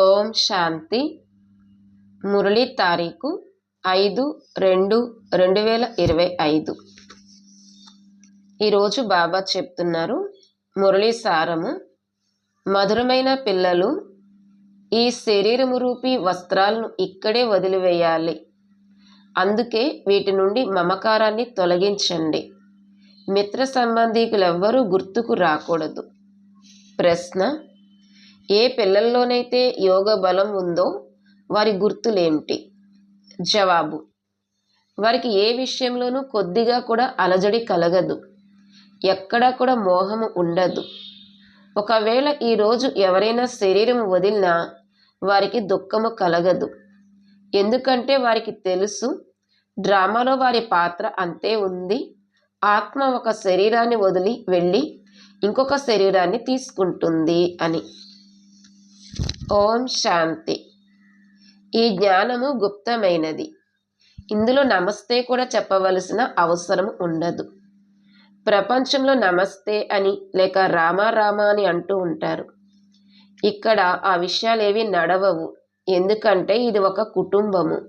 ఓం శాంతి. మురళి తారీఖు ఐదు రెండు రెండు వేల ఇరవై ఐదు. ఈరోజు బాబా చెప్తున్నారు మురళి సారము మధురమైన పిల్లలు ఈ శరీరము రూపీ వస్త్రాలను ఇక్కడే వదిలివేయాలి. అందుకే వీటి నుండి మమకారాన్ని తొలగించండి. మిత్ర సంబంధీకులెవ్వరూ గుర్తుకు రాకూడదు. ప్రశ్న ఏ పిల్లల్లోనైతే యోగ బలం ఉందో వారి గుర్తులేమిటి? జవాబు. వారికి ఏ విషయంలోనూ కొద్దిగా కూడా అలజడి కలగదు. ఎక్కడా కూడా మోహము ఉండదు. ఒకవేళ ఈరోజు ఎవరైనా శరీరం వదిలినా వారికి దుఃఖము కలగదు. ఎందుకంటే వారికి తెలుసు డ్రామాలో వారి పాత్ర అంతే ఉంది. ఆత్మ ఒక శరీరాన్ని వదిలి వెళ్ళి ఇంకొక శరీరాన్ని తీసుకుంటుంది అని. ఓం శాంతి. ఈ జ్ఞానము గుప్తమైనది. ఇందులో నమస్తే కూడా చెప్పవలసిన అవసరం ఉండదు. ప్రపంచంలో నమస్తే అని లేక రామారామ అని అంటూ ఉంటారు. ఇక్కడ ఆ విషయాలేవి నడవవు. ఎందుకంటే ఇది ఒక కుటుంబము.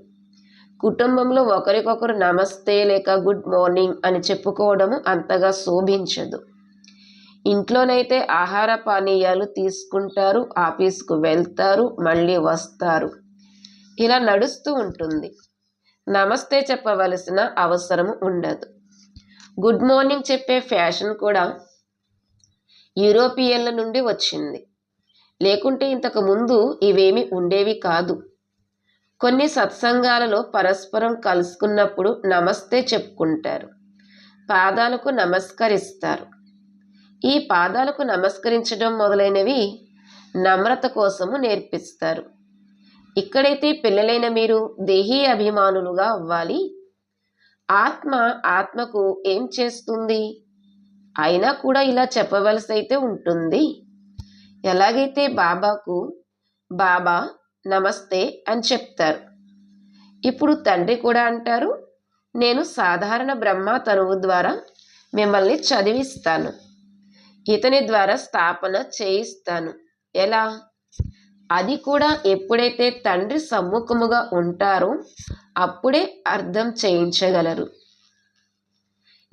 కుటుంబంలో ఒకరికొకరు నమస్తే లేక గుడ్ మార్నింగ్ అని చెప్పుకోవడము అంతగా శోభించదు. ఇంట్లోనైతే ఆహార పానీయాలు తీసుకుంటారు ఆఫీస్కు వెళ్తారు మళ్ళీ వస్తారు. ఇలా నడుస్తూ ఉంటుంది. నమస్తే చెప్పవలసిన అవసరం ఉండదు. గుడ్ మార్నింగ్ చెప్పే ఫ్యాషన్ కూడా యూరోపియన్ల నుండి వచ్చింది. లేకుంటే ఇంతకు ముందు ఇవేమి ఉండేవి కాదు. కొన్ని సత్సంగాలలో పరస్పరం కలుసుకున్నప్పుడు నమస్తే చెప్పుకుంటారు. పాదాలకు నమస్కరిస్తారు. ఈ పాదాలకు నమస్కరించడం మొదలైనవి నమ్రత కోసము నేర్పిస్తారు. ఇక్కడైతే పిల్లలైన మీరు దేహీ అభిమానులుగా అవ్వాలి. ఆత్మ ఆత్మకు ఏం చేస్తుంది? అయినా కూడా ఇలా చెప్పవలసి అయితే ఉంటుంది. ఎలాగైతే బాబాకు బాబా నమస్తే అని చెప్తారు. ఇప్పుడు తండ్రి కూడా అంటారు నేను సాధారణ బ్రహ్మ తనువు ద్వారా మిమ్మల్ని చదివిస్తాను. ఇతని ద్వారా స్థాపన చేయిస్తాను. ఎలా? అది కూడా ఎప్పుడైతే తండ్రి సమ్ముఖముగా ఉంటారో అప్పుడే అర్థం చేయించగలరు.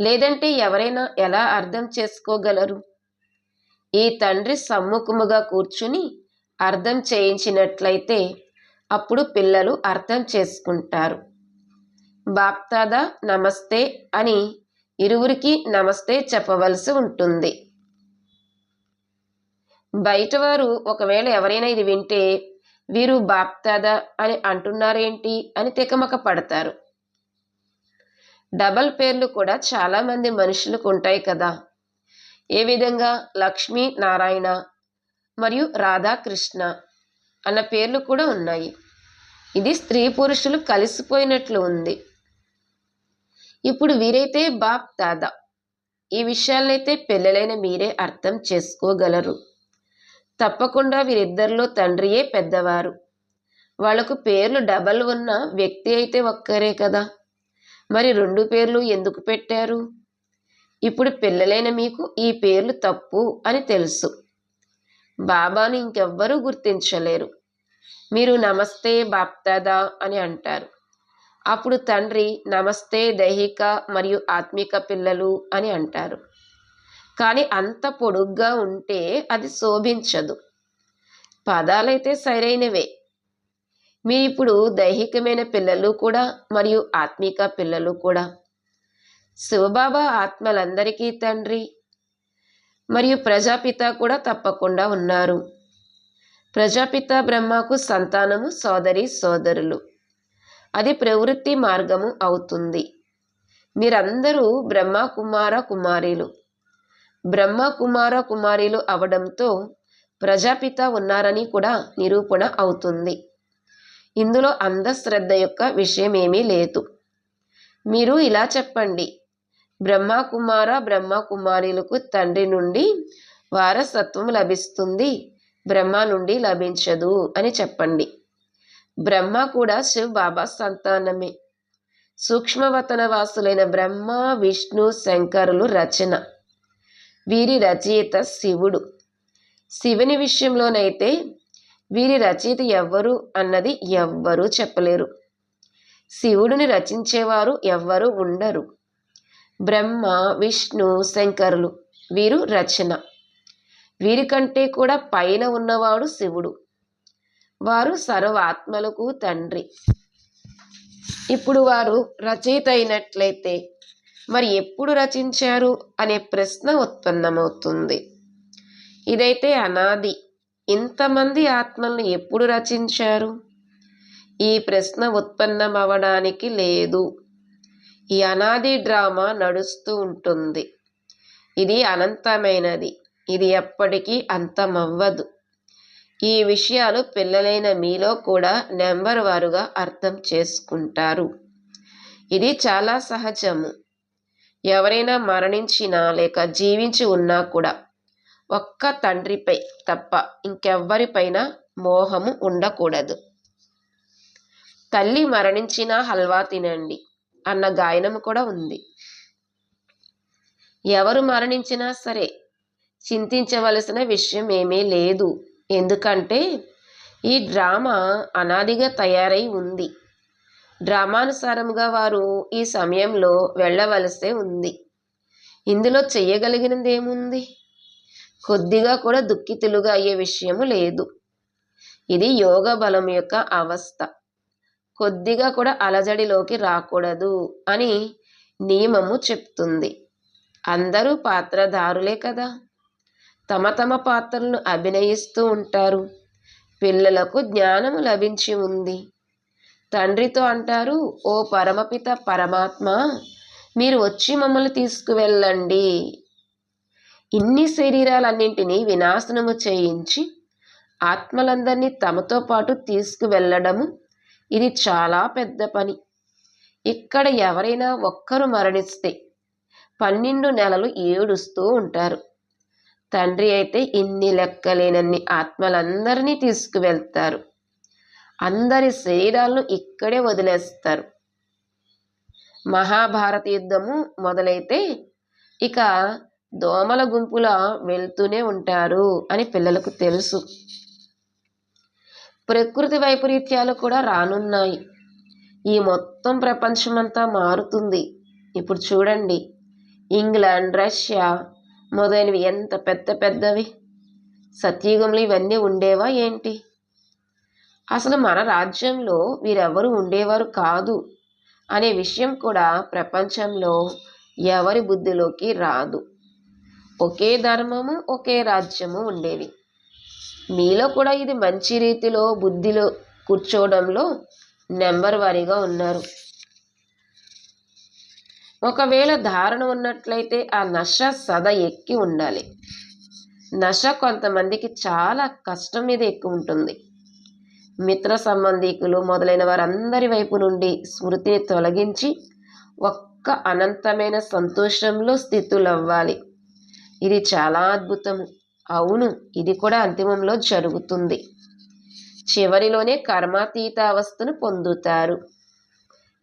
లేదంటే ఎవరైనా ఎలా అర్థం చేసుకోగలరు? ఈ తండ్రి సమ్ముఖముగా కూర్చుని అర్థం చేయించినట్లయితే అప్పుడు పిల్లలు అర్థం చేసుకుంటారు. బాప్తాదా నమస్తే అని ఇరువురికి నమస్తే చెప్పవలసి ఉంటుంది. బయటవారు ఒకవేళ ఎవరైనా ఇది వింటే వీరు బాప్తాదా అని అంటున్నారేంటి అని తికమక పడతారు. డబల్ పేర్లు కూడా చాలామంది మనుషులకు ఉంటాయి కదా. ఏ విధంగా? లక్ష్మీ నారాయణ మరియు రాధాకృష్ణ అన్న పేర్లు కూడా ఉన్నాయి. ఇది స్త్రీ పురుషులు కలిసిపోయినట్లు ఉంది. ఇప్పుడు వీరైతే బాప్ దాదా ఈ విషయాలనైతే పిల్లలైన మీరే అర్థం చేసుకోగలరు. తప్పకుండా వీరిద్దరిలో తండ్రియే పెద్దవారు. వాళ్ళకు పేర్లు డబల్ ఉన్న వ్యక్తి అయితే ఒక్కరే కదా. మరి రెండు పేర్లు ఎందుకు పెట్టారు? ఇప్పుడు పిల్లలైన మీకు ఈ పేర్లు తప్పు అని తెలుసు. బాబాను ఇంకెవ్వరూ గుర్తించలేరు. మీరు నమస్తే బాప్దాదా అని అంటారు. అప్పుడు తండ్రి నమస్తే దైహిక మరియు ఆత్మిక పిల్లలు అని అంటారు. కానీ అంత పొడుగ్గా ఉంటే అది శోభించదు. పదాలైతే సరైనవే. మీరు ఇప్పుడు దైహికమైన పిల్లలు కూడా మరియు ఆత్మిక పిల్లలు కూడా. శివబాబా ఆత్మలందరికీ తండ్రి. మరియు ప్రజాపిత కూడా తప్పకుండా ఉన్నారు. ప్రజాపిత బ్రహ్మకు సంతానము సోదరి సోదరులు. అది ప్రవృత్తి మార్గము అవుతుంది. మీరందరూ బ్రహ్మ కుమార కుమారీలు. బ్రహ్మ కుమార కుమారీలు అవడంతో ప్రజాపిత ఉన్నారని కూడా నిరూపణ అవుతుంది. ఇందులో అంధశ్రద్ధ యొక్క విషయమేమీ లేదు. మీరు ఇలా చెప్పండి. బ్రహ్మ కుమార బ్రహ్మ కుమారీలకు తండ్రి నుండి వారసత్వం లభిస్తుంది. బ్రహ్మ నుండి లభించదు అని చెప్పండి. బ్రహ్మ కూడా శివ్ బాబా సంతానమే. సూక్ష్మవతన వాసులైన బ్రహ్మ విష్ణు శంకరులు రచన. వీరి రచయిత శివుడు. శివుని విషయంలోనైతే వీరి రచయిత ఎవ్వరు అన్నది ఎవ్వరూ చెప్పలేరు. శివుడిని రచించేవారు ఎవ్వరూ ఉండరు. బ్రహ్మ విష్ణు శంకరులు వీరు రచన. వీరికంటే కూడా పైన ఉన్నవాడు శివుడు. వారు సర్వాత్మలకు తండ్రి. ఇప్పుడు వారు రచయిత అయినట్లయితే మరి ఎప్పుడు రచించారు అనే ప్రశ్న ఉత్పన్నమవుతుంది. ఇదైతే అనాది. ఇంతమంది ఆత్మలను ఎప్పుడు రచించారు? ఈ ప్రశ్న ఉత్పన్నమవడానికి లేదు. ఈ అనాది డ్రామా నడుస్తూ ఉంటుంది. ఇది అనంతమైనది. ఇది ఎప్పటికీ అంతమవ్వదు. ఈ విషయాలు పిల్లలైన మీలో కూడా నెంబర్ వారుగా అర్థం చేసుకుంటారు. ఇది చాలా సహజము. ఎవరైనా మరణించినా లేక జీవించి ఉన్నా కూడా ఒక్క తండ్రిపై తప్ప ఇంకెవ్వరిపైన మోహము ఉండకూడదు. తల్లి మరణించినా హల్వా తినండి అన్న గాయనము కూడా ఉంది. ఎవరు మరణించినా సరే చింతించవలసిన విషయం ఏమీ లేదు. ఎందుకంటే ఈ డ్రామా అనాదిగా తయారై ఉంది. డ్రామానుసారంగా వారు ఈ సమయంలో వెళ్ళవలసే ఉంది. ఇందులో చేయగలిగినది ఏముంది కొద్దిగా కూడా దుఃఖితులుగా అయ్యే విషయము లేదు. ఇది యోగ బలం యొక్క అవస్థ. కొద్దిగా కూడా అలజడిలోకి రాకూడదు అని నియమము చెప్తుంది. అందరూ పాత్రధారులే కదా? తమ తమ పాత్రలను అభినయిస్తూ ఉంటారు. పిల్లలకు జ్ఞానము లభించి ఉంది. తండ్రితో అంటారు ఓ పరమపిత పరమాత్మ మీరు వచ్చి మమ్మల్ని తీసుకువెళ్ళండి. ఇన్ని శరీరాలన్నింటినీ వినాశనము చేయించి ఆత్మలందరినీ తమతో పాటు తీసుకువెళ్ళడము ఇది చాలా పెద్ద పని. ఇక్కడ ఎవరైనా ఒక్కరు మరణిస్తే పన్నెండు నెలలు ఏడుస్తూ ఉంటారు. తండ్రి అయితే ఇన్ని లెక్కలేనన్ని ఆత్మలందరినీ తీసుకువెళ్తారు. అందరి శరీరాలను ఇక్కడే వదిలేస్తారు. మహాభారత యుద్ధము మొదలైతే ఇక దోమల గుంపుల వెళ్తూనే ఉంటారు అని పిల్లలకు తెలుసు. ప్రకృతి వైపరీత్యాలు కూడా రానున్నాయి. ఈ మొత్తం ప్రపంచమంతా మారుతుంది. ఇప్పుడు చూడండి. ఇంగ్లాండ్ రష్యా మొదలైనవి ఎంత పెద్ద పెద్దవి. సత్యుగంలో ఇవన్నీ ఉండేవా ఏంటి? అసలు మన రాజ్యంలో వీరెవరు ఉండేవారు కాదు అనే విషయం కూడా ప్రపంచంలో ఎవరి బుద్ధిలోకి రాదు. ఒకే ధర్మము ఒకే రాజ్యము ఉండేవి. మీలో కూడా ఇది మంచి రీతిలో బుద్ధిలో కూర్చోవడంలో నెంబర్ వారీగా ఉన్నారు. ఒకవేళ ధారణ ఉన్నట్లయితే ఆ నష సద ఎక్కి ఉండాలి. నష కొంతమందికి చాలా కష్టం మీద ఎక్కువ ఉంటుంది. మిత్ర సంబంధికులు మొదలైన వారందరి వైపు నుండి స్మృతిని తొలగించి ఒక్క అనంతమైన సంతోషంలో స్థితులవ్వాలి. ఇది చాలా అద్భుతం. అవును ఇది కూడా అంతిమంలో జరుగుతుంది. చివరిలోనే కర్మాతీత అవస్థను పొందుతారు.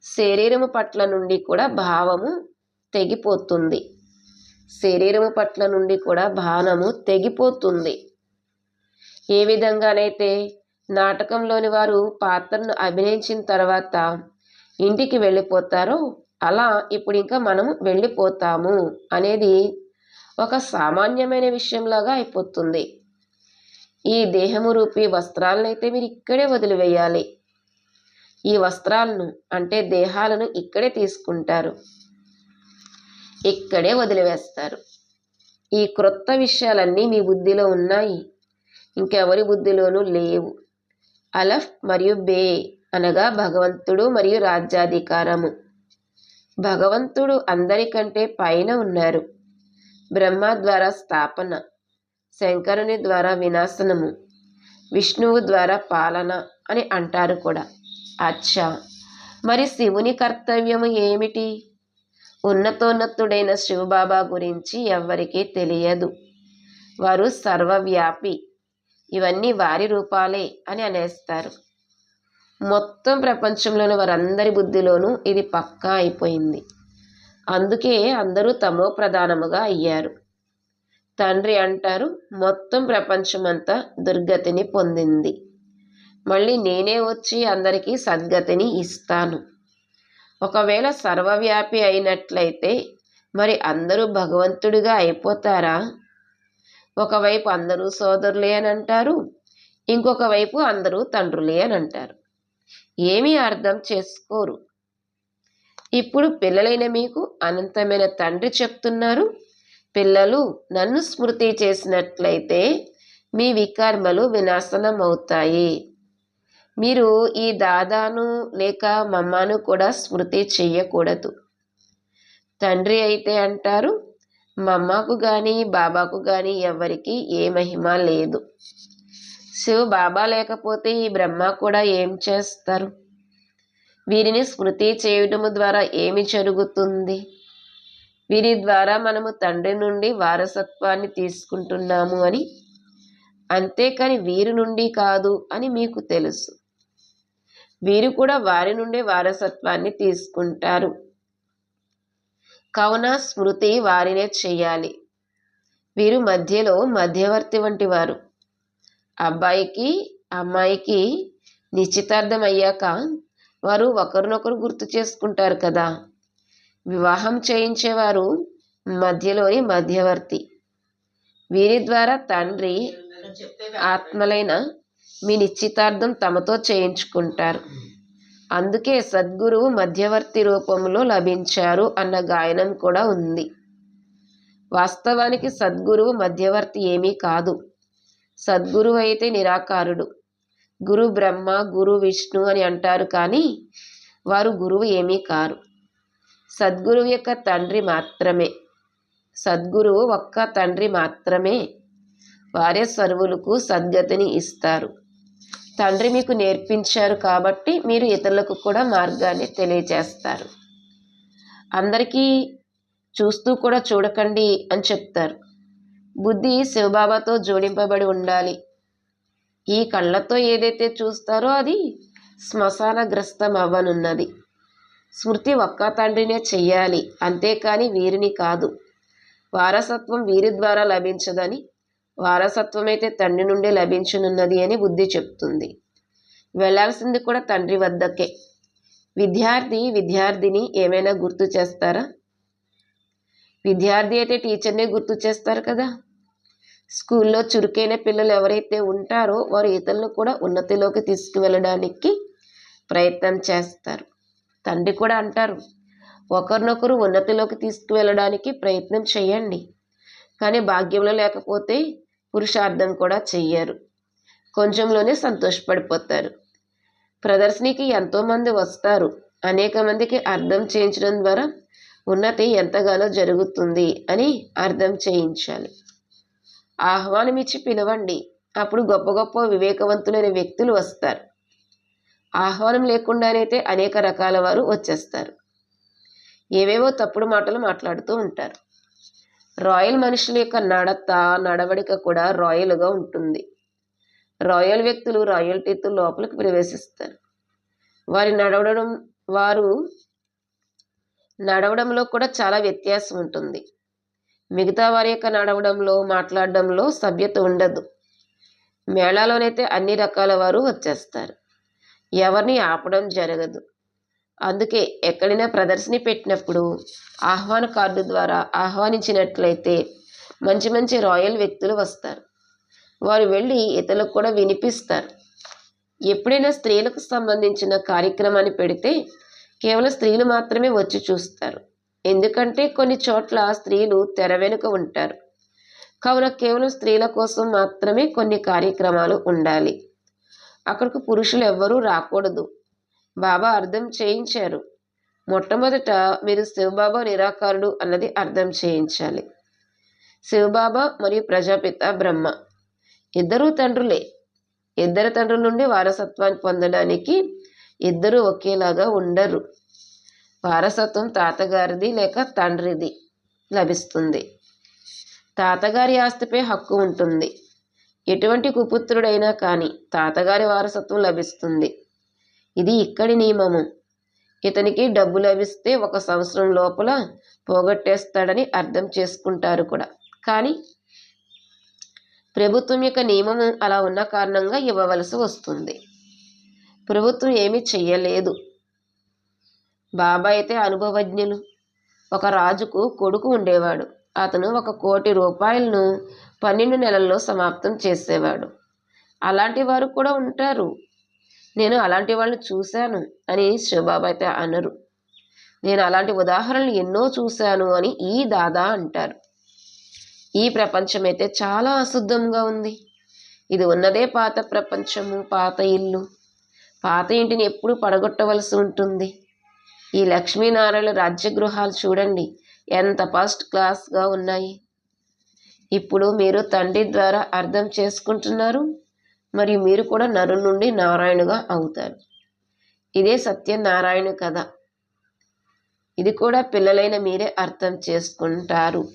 శరీరము పట్ల నుండి కూడా భావము తెగిపోతుంది. శరీరము పట్ల నుండి కూడా భావము తెగిపోతుంది. ఏ విధంగానైతే నాటకంలోని వారు పాత్రను అభినయించిన తర్వాత ఇంటికి వెళ్ళిపోతారో అలా ఇప్పుడు ఇంకా మనం వెళ్ళిపోతాము అనేది ఒక సామాన్యమైన విషయంలాగా అయిపోతుంది. ఈ దేహము రూపీ వస్త్రాలను అయితే మీరు ఇక్కడే వదిలివేయాలి. ఈ వస్త్రాలను అంటే దేహాలను ఇక్కడే తీసుకుంటారు. ఇక్కడే వదిలివేస్తారు. ఈ క్రొత్త విషయాలన్నీ మీ బుద్ధిలో ఉన్నాయి. ఇంకెవరి బుద్ధిలోనూ లేవు. అలఫ్ మరియు బే అనగా భగవంతుడు మరియు రాజ్యాధికారము. భగవంతుడు అందరికంటే పైన ఉన్నారు. బ్రహ్మ ద్వారా స్థాపన శంకరుని ద్వారా వినాశనము విష్ణువు ద్వారా పాలన అని అంటారు కూడా. అచ్చా! మరి శివుని కర్తవ్యము ఏమిటి? ఉన్నతోన్నతుడైన శివబాబా గురించి ఎవ్వరికీ తెలియదు. వారు సర్వవ్యాపి ఇవన్నీ వారి రూపాలే అని అనేస్తారు. మొత్తం ప్రపంచంలోని వారందరి బుద్ధిలోనూ ఇది పక్కా అయిపోయింది. అందుకే అందరూ తమో ప్రధానముగా అయ్యారు. తండ్రి అంటారు మొత్తం ప్రపంచమంతా దుర్గతిని పొందింది. మళ్ళీ నేనే వచ్చి అందరికీ సద్గతిని ఇస్తాను. ఒకవేళ సర్వవ్యాపి అయినట్లయితే మరి అందరూ భగవంతుడిగా అయిపోతారా? ఒకవైపు అందరూ సోదరులే అని అంటారు ఇంకొక వైపు అందరూ తండ్రులే అని అంటారు. ఏమీ అర్థం చేసుకోరు. ఇప్పుడు పిల్లలైన మీకు అనంతమైన తండ్రి చెప్తున్నారు పిల్లలు నన్ను స్మృతి చేసినట్లయితే మీ వికర్మలు వినాశనం అవుతాయి మీరు ఈ దాదాను లేక మమ్మను కూడా స్మృతి చెయ్యకూడదు తండ్రి అయితే అంటారు మమ్మకు కానీ బాబాకు కానీ ఎవరికి ఏ మహిమ లేదు. శివ బాబా లేకపోతే ఈ బ్రహ్మ కూడా ఏం చేస్తారు? వీరిని స్మృతి చేయటము ద్వారా ఏమి జరుగుతుంది? వీరి ద్వారా మనము తండ్రి నుండి వారసత్వాన్ని తీసుకుంటున్నాము అని? అంతేకాని వీరి నుండి కాదు అని మీకు తెలుసు. వీరు కూడా వారి నుండే వారసత్వాన్ని తీసుకుంటారు. కావున స్మృతి వారినే చెయ్యాలి వీరు మధ్యలో మధ్యవర్తి వంటి వారు అబ్బాయికి అమ్మాయికి నిశ్చితార్థం అయ్యాక వారు ఒకరినొకరు గుర్తు చేసుకుంటారు కదా. వివాహం చేయించేవారు మధ్యలోని మధ్యవర్తి. వీరి ద్వారా తండ్రి ఆత్మలైన మీ నిశ్చితార్థం తమతో చేయించుకుంటారు. అందుకే సద్గురువు మధ్యవర్తి రూపంలో లభించారు అన్న గాయనం కూడా ఉంది. వాస్తవానికి సద్గురువు మధ్యవర్తి ఏమీ కాదు. సద్గురువు అయితే నిరాకారుడు. గురు బ్రహ్మ గురు విష్ణు అని అంటారు కానీ వారు గురువు ఏమీ కారు. సద్గురువు యొక్క తండ్రి మాత్రమే. సద్గురువు ఒక్క తండ్రి మాత్రమే. వారే సర్వులకు సద్గతిని ఇస్తారు. తండ్రి మీకు నేర్పించారు కాబట్టి మీరు ఇతరులకు కూడా మార్గాన్ని తెలియజేస్తారు. అందరికీ చూస్తూ కూడా చూడకండి అని చెప్తారు. బుద్ధి శివబాబాతో జోడింపబడి ఉండాలి. ఈ కళ్ళతో ఏదైతే చూస్తారో అది శ్మశానగ్రస్తం అవ్వనున్నది. స్మృతి ఒక్క తండ్రినే చెయ్యాలి. అంతేకాని వీరిని కాదు. వారసత్వం వీరి ద్వారా లభించదని వారసత్వం అయితే తండ్రి నుండి లభించనున్నది అని బుద్ధి చెప్తుంది. వెళ్ళాల్సింది కూడా తండ్రి వద్దకే. విద్యార్థి విద్యార్థిని ఏమైనా గుర్తు చేస్తారా? విద్యార్థి అయితే టీచర్నే గుర్తు చేస్తారు కదా. స్కూల్లో చురుకైన పిల్లలు ఎవరైతే ఉంటారో వారు ఇతరులను కూడా ఉన్నతిలోకి తీసుకువెళ్ళడానికి ప్రయత్నం చేస్తారు. తండ్రి కూడా అంటారు ఒకరినొకరు ఉన్నతిలోకి తీసుకువెళ్ళడానికి ప్రయత్నం చేయండి. కానీ భాగ్యంలో లేకపోతే పురుషార్థం కూడా చెయ్యరు. కొంచెంలోనే సంతోషపడిపోతారు. ప్రదర్శనకి ఎంతోమంది వస్తారు. అనేక మందికి అర్థం చేయించడం ద్వారా ఉన్నతి ఎంతగానో జరుగుతుంది అని అర్థం చేయించాలి. ఆహ్వానం ఇచ్చి పిలవండి. అప్పుడు గొప్ప గొప్ప వివేకవంతులైన వ్యక్తులు వస్తారు. ఆహ్వానం లేకుండానైతే అనేక రకాల వారు వచ్చేస్తారు. ఏవేవో తప్పుడు మాటలు మాట్లాడుతూ ఉంటారు. రాయల్ మనుషుల యొక్క నడత నడవడిక కూడా రాయల్గా ఉంటుంది. రాయల్ వ్యక్తులు రాయల్టీతో లోపలికి ప్రవేశిస్తారు. వారి నడవడం వారు నడవడంలో కూడా చాలా వ్యత్యాసం ఉంటుంది. మిగతా వారి యొక్క నడవడంలో మాట్లాడడంలో సభ్యత ఉండదు. మేళాలోనైతే అన్ని రకాల వారు వచ్చేస్తారు. ఎవరిని ఆపడం జరగదు. అందుకే ఎక్కడైనా ప్రదర్శన పెట్టినప్పుడు ఆహ్వాన కార్డు ద్వారా ఆహ్వానించినట్లయితే మంచి మంచి రాయల్ వ్యక్తులు వస్తారు. వారు వెళ్ళి ఇతరులకు కూడా వినిపిస్తారు. ఎప్పుడైనా స్త్రీలకు సంబంధించిన కార్యక్రమాన్ని పెడితే కేవలం స్త్రీలు మాత్రమే వచ్చి చూస్తారు. ఎందుకంటే కొన్ని చోట్ల స్త్రీలు తెర వెనుక ఉంటారు. కావున కేవలం స్త్రీల కోసం మాత్రమే కొన్ని కార్యక్రమాలు ఉండాలి. అక్కడికి పురుషులు ఎవ్వరూ రాకూడదు. బాబా అర్థం చేయించారు. మొట్టమొదట మీరు శివబాబా నిరాకారుడు అన్నది అర్థం చేయించాలి. శివబాబా మరియు ప్రజాపిత బ్రహ్మ. ఇద్దరు తండ్రులే. ఇద్దరు తండ్రుల నుండి వారసత్వాన్ని పొందడానికి ఇద్దరు ఒకేలాగా ఉండరు. వారసత్వం తాతగారిది లేక తండ్రిది లభిస్తుంది. తాతగారి ఆస్తిపై హక్కు ఉంటుంది. ఎటువంటి కుపుత్రుడైనా కానీ తాతగారి వారసత్వం లభిస్తుంది. ఇది ఇక్కడి నియమము. ఇతనికి డబ్బు లభిస్తే ఒక సంవత్సరం లోపల పోగొట్టేస్తాడని అర్థం చేసుకుంటారు కూడా. కానీ ప్రభుత్వం యొక్క నియమము అలా ఉన్న కారణంగా ఇవ్వవలసి వస్తుంది. ప్రభుత్వం ఏమీ చెయ్యలేదు. బాబా అయితే అనుభవజ్ఞులు. ఒక రాజుకు కొడుకు ఉండేవాడు. అతను ఒక కోటి రూపాయలను పన్నెండు నెలల్లో సమాప్తం చేసేవాడు. అలాంటి వారు కూడా ఉంటారు. నేను అలాంటి వాళ్ళని చూశాను అని శివబాబా అయితే అనరు. నేను అలాంటి ఉదాహరణలు ఎన్నో చూశాను అని ఈ దాదా అంటారు. ఈ ప్రపంచం అయితే చాలా అశుద్ధంగా ఉంది. ఇది ఉన్నదే పాత ప్రపంచము పాత ఇల్లు. పాత ఇంటిని ఎప్పుడు పడగొట్టవలసి ఉంటుంది. ఈ లక్ష్మీనారాయణ రాజ్యగృహాలు చూడండి ఎంత ఫస్ట్ క్లాస్గా ఉన్నాయి. ఇప్పుడు మీరు తండ్రి ద్వారా అర్థం చేసుకుంటున్నారు? మరియు మీరు కూడా నరు నుండి నారాయణుగా అవుతారు. ఇదే సత్యనారాయణ కథ. ఇది కూడా పిల్లలైన మీరే అర్థం చేసుకుంటారు.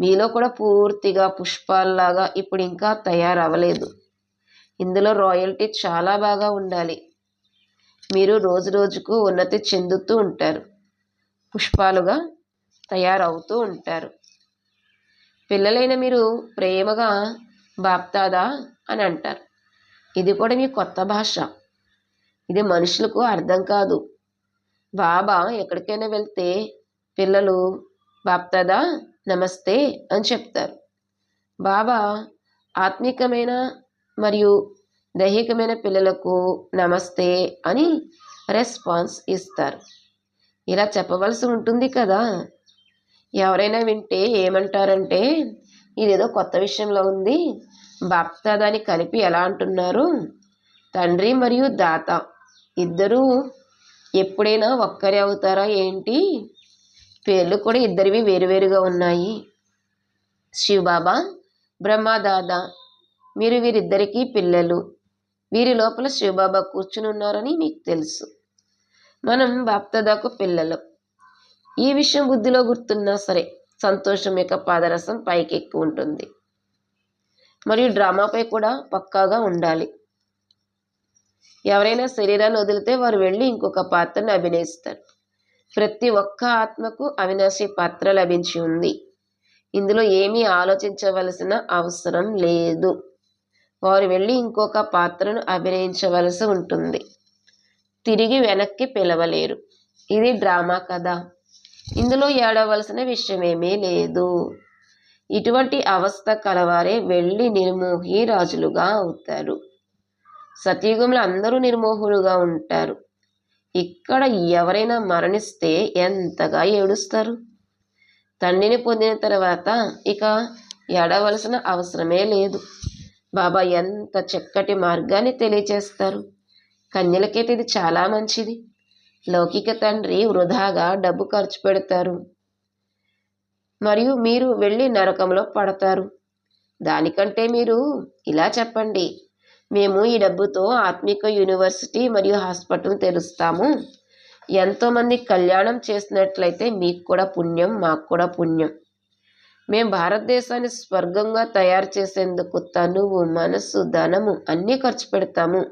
మీలో కూడా పూర్తిగా పుష్పాల్లాగా ఇప్పుడు ఇంకా తయారవ్వలేదు. ఇందులో రాయల్టీ చాలా బాగా ఉండాలి. మీరు రోజు రోజుకు ఉన్నతి చెందుతూ ఉంటారు. పుష్పాలుగా తయారవుతూ ఉంటారు. పిల్లలైన మీరు ప్రేమగా బాప్తాదా? అని అంటారు. ఇది కూడా మీ కొత్త భాష. ఇది మనుషులకు అర్థం కాదు. బాబా ఎక్కడికైనా వెళ్తే పిల్లలు బాప్తాదా నమస్తే అని చెప్తారు. బాబా ఆత్మికమైన మరియు దైహికమైన పిల్లలకు నమస్తే అని రెస్పాన్స్ ఇస్తారు. ఇలా చెప్పవలసి ఉంటుంది కదా. ఎవరైనా వింటే ఏమంటారంటే ఇదేదో కొత్త విషయంలో ఉంది. బాప్తాదాని కలిపి ఎలా అంటున్నారు? తండ్రి మరియు దాత ఇద్దరూ ఎప్పుడైనా ఒక్కరే అవుతారా ఏంటి? పేర్లు కూడా ఇద్దరివి వేరువేరుగా ఉన్నాయి. శివబాబా బ్రహ్మదాద మీరు వీరిద్దరికీ పిల్లలు. వీరి లోపల శివబాబా కూర్చుని ఉన్నారని మీకు తెలుసు. మనం బాప్తదాకు పిల్లలు. ఈ విషయం బుద్ధిలో గుర్తున్నా సరే సంతోషం యొక్క పాదరసం పైకి ఎక్కువ ఉంటుంది మరియు డ్రామాపై కూడా పక్కాగా ఉండాలి. ఎవరైనా శరీరాన్ని వదిలితే వారు వెళ్ళి ఇంకొక పాత్రను అభినయిస్తారు. ప్రతి ఒక్క ఆత్మకు అవినాశి పాత్ర లభించి ఉంది. ఇందులో ఏమీ ఆలోచించవలసిన అవసరం లేదు. వారు వెళ్ళి ఇంకొక పాత్రను అభినయించవలసి ఉంటుంది. తిరిగి వెనక్కి పిలవలేరు. ఇది డ్రామా కథ. ఇందులో ఏడవలసిన విషయమేమీ లేదు. ఇటువంటి అవస్థ కలవారే వెళ్ళి నిర్మోహి రాజులుగా అవుతారు. సతయుగంలో అందరూ నిర్మోహులుగా ఉంటారు. ఇక్కడ ఎవరైనా మరణిస్తే ఎంతగా ఏడుస్తారు? తండ్రిని పొందిన తర్వాత ఇక ఏడవలసిన అవసరమే లేదు. బాబా ఎంత చక్కటి మార్గాన్ని తెలియచేస్తారు. కన్యలకైతే ఇది చాలా మంచిది. లౌకిక తండ్రి వృధాగా డబ్బు ఖర్చు పెడతారు. మరియు మీరు వెళ్ళి నరకంలో పడతారు. దానికంటే మీరు ఇలా చెప్పండి. మేము ఈ డబ్బుతో ఆత్మిక యూనివర్సిటీ మరియు హాస్పిటల్ తెరుస్తాము. ఎంతోమంది కళ్యాణం చేసినట్లయితే మీకు కూడా పుణ్యం మాకు కూడా పుణ్యం. మేము భారతదేశాన్ని స్వర్గంగా తయారు చేసేందుకు తనువు మనస్సు ధనము అన్నీ ఖర్చు పెడతాము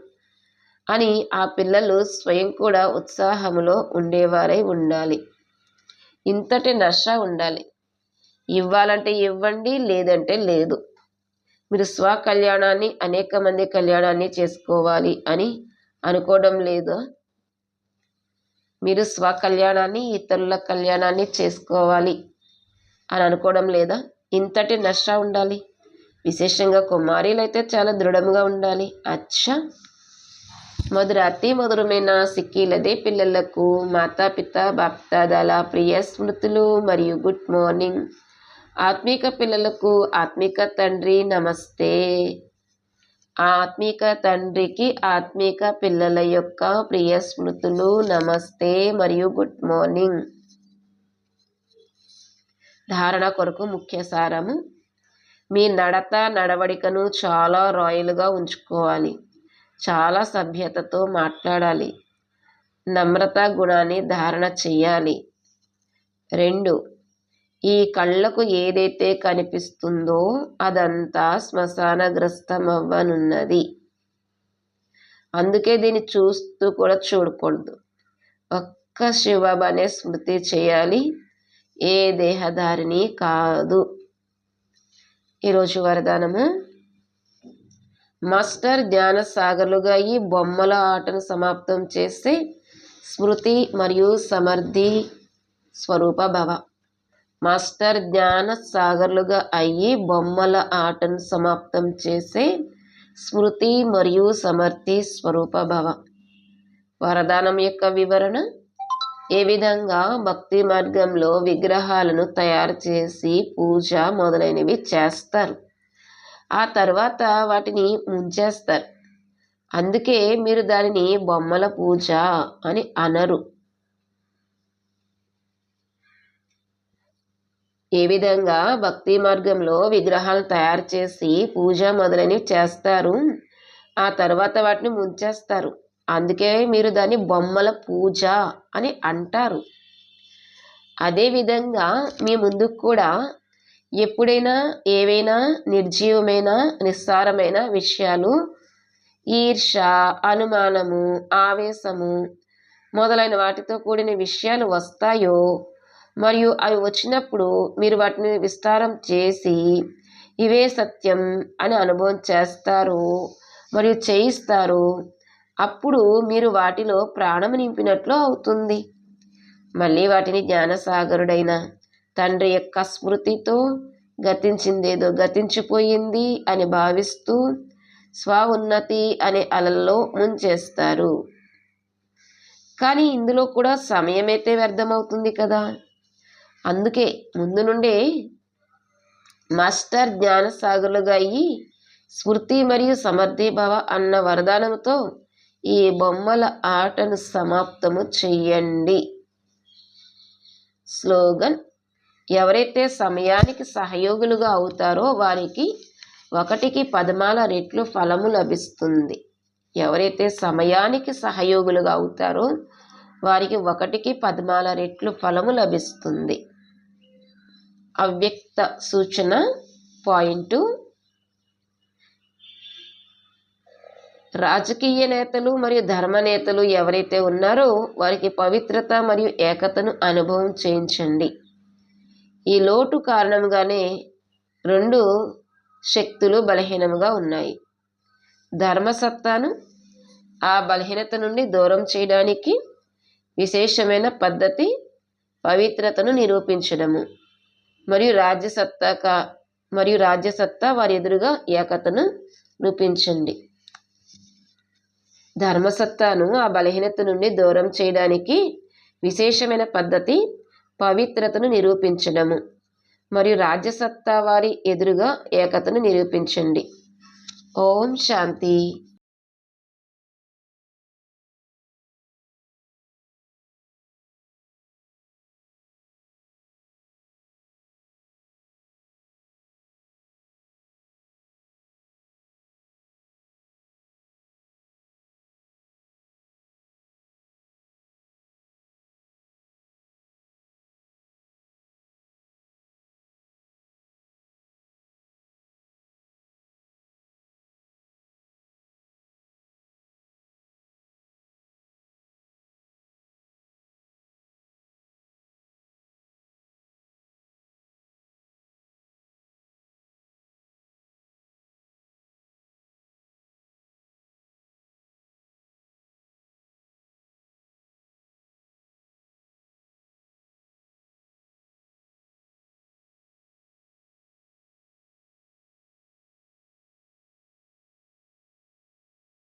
అని ఆ పిల్లలు స్వయం కూడా ఉత్సాహములో ఉండేవారై ఉండాలి. ఇంతటి నష ఉండాలి. ఇవ్వాలంటే ఇవ్వండి లేదంటే లేదు. మీరు స్వ కళ్యాణాన్ని అనేక మంది కళ్యాణాన్ని చేసుకోవాలి అని అనుకోవడం లేదు. మీరు స్వ కళ్యాణాన్ని ఇతరుల కళ్యాణాన్ని చేసుకోవాలి అని అనుకోవడం లేదా? ఇంతటి నష్ట ఉండాలి. విశేషంగా కుమారీలు అయితే చాలా దృఢంగా ఉండాలి. అచ్చా! మధుర అతి మధురమైన సిక్కీలదే పిల్లలకు మాతాపిత బాప్తాదాల ప్రియ స్మృతులు మరియు గుడ్ మార్నింగ్. ఆత్మీక పిల్లలకు ఆత్మిక తండ్రి నమస్తే. ఆత్మిక తండ్రికి ఆత్మిక పిల్లల యొక్క ప్రియ స్మృతులు నమస్తే మరియు గుడ్ మార్నింగ్. ధారణ కొరకు ముఖ్య సారము మీ నడత నడవడికను చాలా రాయల్గా ఉంచుకోవాలి. చాలా సభ్యతతో మాట్లాడాలి. నమ్రత గుణాన్ని ధారణ చేయాలి. రెండు ఈ కళ్ళకు ఏదైతే కనిపిస్తుందో అదంతా శ్మశానగ్రస్తమవ్వనున్నది అందుకే దీన్ని చూస్తూ కూడా చూడకూడదు. ఒక్క శివబనే స్మృతి చేయాలి. ఏ దేహధారిని కాదు. ఈరోజు వరదానము. మాస్టర్ జ్ఞాన సాగర్లుగా ఈ బొమ్మల ఆటను సమాప్తం చేసే స్మృతి మరియు సమర్థి స్వరూప భవ. మాస్టర్ జ్ఞాన సాగర్లుగా అయ్యి బొమ్మల ఆటను సమాప్తం చేసే స్మృతి మరియు సమర్థి స్వరూప భవ. వరదానం యొక్క వివరణ ఏ విధంగా భక్తి మార్గంలో విగ్రహాలను తయారు చేసి పూజ మొదలైనవి చేస్తారు. ఆ తర్వాత వాటిని ముంచేస్తారు అందుకే మీరు దానిని బొమ్మల పూజ అని అనరు. ఏ విధంగా భక్తి మార్గంలో విగ్రహాలను తయారు చేసి పూజ మొదలైనవి చేస్తారు? ఆ తర్వాత వాటిని ముంచేస్తారు. అందుకే మీరు దాన్ని బొమ్మల పూజ అని అంటారు. అదేవిధంగా మీ ముందుకు కూడా ఎప్పుడైనా ఏవైనా నిర్జీవమైన నిస్సారమైన విషయాలు ఈర్ష అనుమానము ఆవేశము మొదలైన వాటితో కూడిన విషయాలు వస్తాయో మరియు అవి వచ్చినప్పుడు మీరు వాటిని విస్తారం చేసి ఇవే సత్యం అని అనుభవం చేస్తారు మరియు చేయిస్తారు. అప్పుడు మీరు వాటిలో ప్రాణం నింపినట్లు అవుతుంది. మళ్ళీ వాటిని జ్ఞానసాగరుడైన తండ్రి యొక్క స్మృతితో గతించిందేదో గతించిపోయింది అని భావిస్తూ స్వ ఉన్నతి అనే అలల్లో ముంచేస్తారు. కానీ ఇందులో కూడా సమయమైతే వ్యర్థమవుతుంది కదా. అందుకే ముందు నుండే మాస్టర్ జ్ఞానసాగరులుగా అయ్యి స్మృతి మరియు సమర్థీభవ అన్న వరదానంతో ఈ బొమ్మల ఆటను సమాప్తము చెయ్యండి. స్లోగన్ ఎవరైతే సమయానికి సహయోగులుగా అవుతారో వారికి ఒకటికి పదమాల రెట్లు ఫలము లభిస్తుంది. ఎవరైతే సమయానికి సహయోగులుగా అవుతారో వారికి ఒకటికి పదమాల రెట్లు ఫలము లభిస్తుంది. అవ్యక్త సూచన పాయింట్. రాజకీయ నేతలు మరియు ధర్మ నేతలు ఎవరైతే ఉన్నారో వారికి పవిత్రత మరియు ఏకతను అనుభవం చేయించండి. ఈ లోటు కారణంగానే రెండు శక్తులు బలహీనంగా ఉన్నాయి. ధర్మసత్తాను ఆ బలహీనత నుండి దూరం చేయడానికి విశేషమైన పద్ధతి పవిత్రతను నిరూపించడము. మరియు రాజ్యసత్తాక మరియు రాజ్యసత్తా వారి ఎదురుగా ఏకతను రూపించండి. ధర్మసత్తాను ఆ బలహీనత నుండి దూరం చేయడానికి విశేషమైన పద్ధతి పవిత్రతను నిరూపించడము. మరియు రాజ్యసత్తా వారి ఎదురుగా ఏకతను నిరూపించండి. ఓం శాంతి.